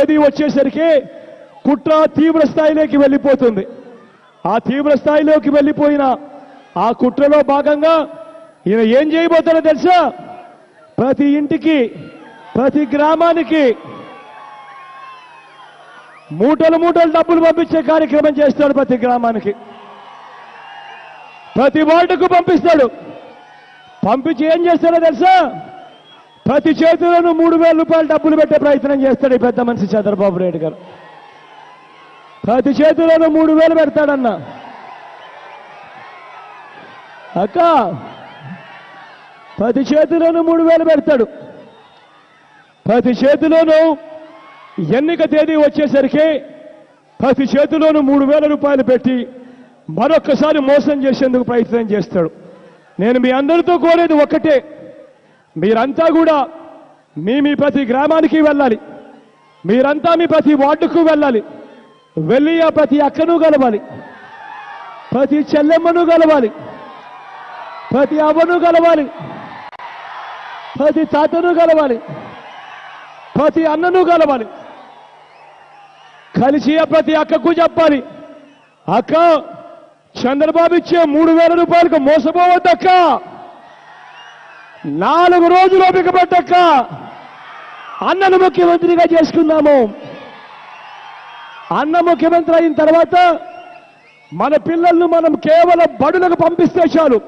తేదీ వచ్చేసరికి కుట్ర తీవ్ర స్థాయిలోకి వెళ్ళిపోతుంది. ఆ తీవ్ర స్థాయిలోకి వెళ్ళిపోయిన ఆ కుట్రలో భాగంగా ఈయన ఏం చేయబోతాడో తెలుసా? ప్రతి ఇంటికి ప్రతి గ్రామానికి మూటలు మూటలు డబ్బులు పంపించే కార్యక్రమం చేస్తాడు ప్రతి గ్రామానికి. ప్రతి వార్డుకు పంపిస్తాడు. పంపించి ఏం చేస్తాడో తెలుసా? ప్రతి చేతిలోనూ మూడు వేల రూపాయలు డబ్బులు పెట్టే ప్రయత్నం చేస్తాడు ఈ పెద్ద మనిషి చంద్రబాబు నాయుడు గారు. ప్రతి చేతిలోనూ మూడు వేలు పెడతాడన్న. అక్క ప్రతి చేతిలోనూ మూడు వేలు పెడతాడు. ప్రతి చేతిలోనూ ఎన్నిక తేదీ వచ్చేసరికి ప్రతి చేతిలోనూ మూడు వేల రూపాయలు పెట్టి మరొక్కసారి మోసం చేసేందుకు ప్రయత్నం చేస్తాడు. నేను మీ అందరితో కోరేది ఒక్కటే. మీరంతా కూడా మీ మీ ప్రతి గ్రామానికి వెళ్ళాలి. మీరంతా మీ ప్రతి వార్డుకు వెళ్ళాలి. వెళ్ళి ఆ ప్రతి అక్కను కలవాలి. ప్రతి చెల్లెమ్మను కలవాలి. ప్రతి అవ్వను కలవాలి. ప్రతి తాతను కలవాలి. ప్రతి అన్నను కలవాలి. కలిసి ప్రతి అక్కకు చెప్పాలి. అక్క చంద్రబాబు ఇచ్చే మూడు వేల రూపాయలకు మోసపోవద్దక్క నాలుగు రోజులు ఓపిక అన్నను ముఖ్యమంత్రిగా చేసుకున్నాము అన్న ముఖ్యమంత్రి అయిన తర్వాత మన పిల్లలను మనం కేవలం బడులకు పంపిస్తే చాలు.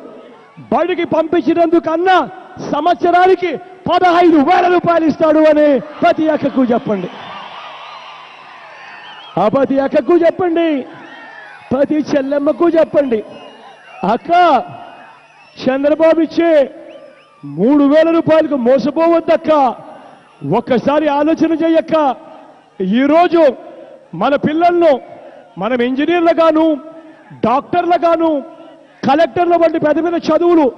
బడికి పంపించినందుకన్నా సంవత్సరానికి పదహైదు వేల రూపాయలు ఇస్తాడు అని ప్రతి అక్కకు చెప్పండి. ఆ ప్రతి అక్కకు చెప్పండి. ప్రతి చెల్లెమ్మకు చెప్పండి. అక్క చంద్రబాబు ఇచ్చే మూడు వేల రూపాయలకు మోసపోవద్దక్క. ఒక్కసారి ఆలోచన చెయ్యక్క ఈరోజు మన పిల్లలను మనం ఇంజనీర్లుగాను డాక్టర్లుగాను కలెక్టర్ల వంటి పెద్ద పెద్ద చదువులు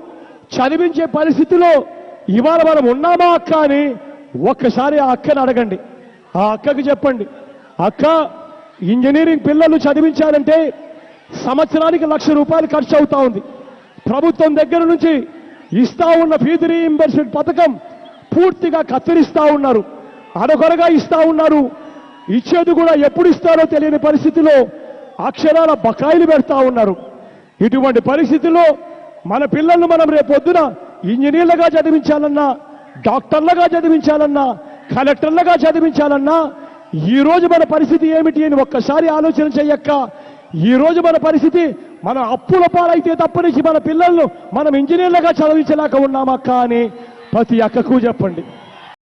చదివించే పరిస్థితిలో ఇవాళ మనం ఉన్నామా అక్క అని ఒక్కసారి ఆ అక్కని అడగండి. ఆ అక్కకి చెప్పండి. అక్క ఇంజనీరింగ్ పిల్లలు చదివించాలంటే సంవత్సరానికి లక్ష రూపాయలు ఖర్చు అవుతా ఉంది. ప్రభుత్వం దగ్గర నుంచి ఇస్తా ఉన్న ఫీజు రీఇంబర్స్మెంట్ పథకం పూర్తిగా కత్తిరిస్తా ఉన్నారు. అడగొరగా ఇస్తా ఉన్నారు. ఇచ్చేది కూడా ఎప్పుడు ఇస్తారో తెలియని పరిస్థితిలో అక్షరాల బకాయిలు పెడతా ఉన్నారు. ఇటువంటి పరిస్థితిలో మన పిల్లలను మనం రేపొద్దున ఇంజనీర్లుగా చదివించాలన్నా డాక్టర్లుగా చదివించాలన్నా కలెక్టర్లుగా చదివించాలన్నా ఈ రోజు మన పరిస్థితి ఏమిటి అని ఒక్కసారి ఆలోచన చెయ్యక్క ఈ రోజు మన పరిస్థితి మన అప్పుల పాలైతే తప్పనిసి మన పిల్లలను మనం ఇంజనీర్లుగా చదివించలేక ఉన్నామక్క అని ప్రతి అక్కకు చెప్పండి.